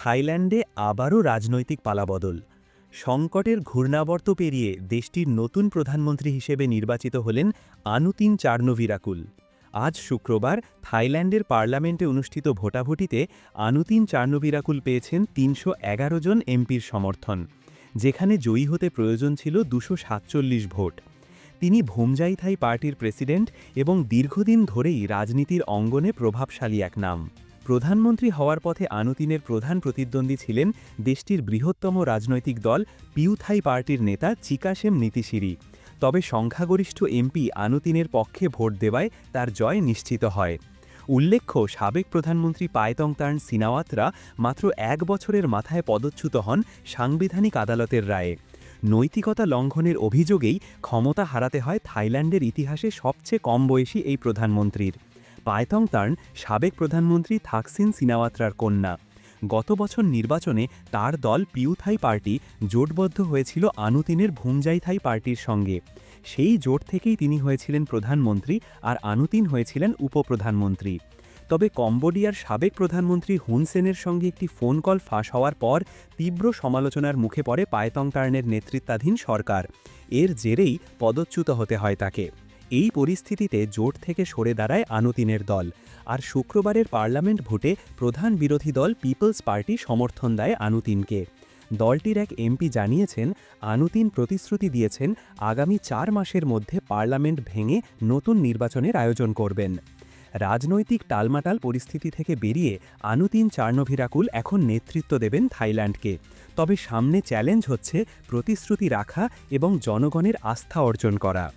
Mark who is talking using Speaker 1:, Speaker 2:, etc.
Speaker 1: থাইল্যান্ডে আবারও রাজনৈতিক পালাবদল। সংকটের ঘূর্ণাবর্ত পেরিয়ে দেশটির নতুন প্রধানমন্ত্রী হিসেবে নির্বাচিত হলেন আনুতিন চার্নোভিরাকুল। আজ শুক্রবার থাইল্যান্ডের পার্লামেন্টে অনুষ্ঠিত ভোটাভুটিতে আনুতিন চার্নোভিরাকুল পেয়েছেন তিনশো এগারো জন এমপির সমর্থন, যেখানে জয়ী হতে প্রয়োজন ছিল দুশো ভোট। তিনি ভোমজাইথাই পার্টির প্রেসিডেন্ট এবং দীর্ঘদিন ধরেই রাজনীতির অঙ্গনে প্রভাবশালী এক নাম। প্রধানমন্ত্রী হওয়ার পথে আনুতিনের প্রধান প্রতিদ্বন্দ্বী ছিলেন দেশটির বৃহত্তম রাজনৈতিক দল পিউথাই পার্টির নেতা চিকাশেম নীতিশিরি। তবে সংখ্যাগরিষ্ঠ এমপি আনুতিনের পক্ষে ভোট দেওয়ায় তার জয় নিশ্চিত হয়। উল্লেখ্য, সাবেক প্রধানমন্ত্রী পায়তং তার্ন সিনাওয়াতরা মাত্র এক বছরের মাথায় পদচ্যুত হন সাংবিধানিক আদালতের রায়ে। নৈতিকতা লঙ্ঘনের অভিযোগেই ক্ষমতা হারাতে হয় থাইল্যান্ডের ইতিহাসে সবচেয়ে কম বয়সী এই প্রধানমন্ত্রীর। পায়থং তার্ন সাবেক প্রধানমন্ত্রী থাকসিন সিনাওয়াত্রার কন্যা। গত বছর নির্বাচনে তার দল পিউথাই পার্টি জোটবদ্ধ হয়েছিল আনুতিনের ভুমজাইথাই পার্টির সঙ্গে। সেই জোট থেকেই তিনি হয়েছিলেন প্রধানমন্ত্রী আর আনুতিন হয়েছিলেন উপপ্রধানমন্ত্রী। তবে কম্বোডিয়ার সাবেক প্রধানমন্ত্রী হুনসেনের সঙ্গে একটি ফোন কল ফাঁস হওয়ার পর তীব্র সমালোচনার মুখে পড়ে পায়তং টার্নের নেতৃত্বাধীন সরকার। এর জেরেই পদচ্যুত হতে হয় তাকে। এই পরিস্থিতিতে জোট থেকে সরে দাঁড়ায় আনুতিনের দল। আর শুক্রবারের পার্লামেন্ট ভোটে প্রধান বিরোধী দল পিপলস পার্টি সমর্থন দেয় আনুতিনকে। দলটির এক এমপি জানিয়েছেন, আনুতিন প্রতিশ্রুতি দিয়েছেন, আগামী চার মাসের মধ্যে পার্লামেন্ট ভেঙে নতুন নির্বাচনের আয়োজন করবেন। রাজনৈতিক টালমাটাল পরিস্থিতি থেকে বেরিয়ে আনুতিন চার্নভিরাকুল এখন নেতৃত্ব দেবেন থাইল্যান্ডকে। তবে সামনে চ্যালেঞ্জ হচ্ছে প্রতিশ্রুতি রাখা এবং জনগণের আস্থা অর্জন করা।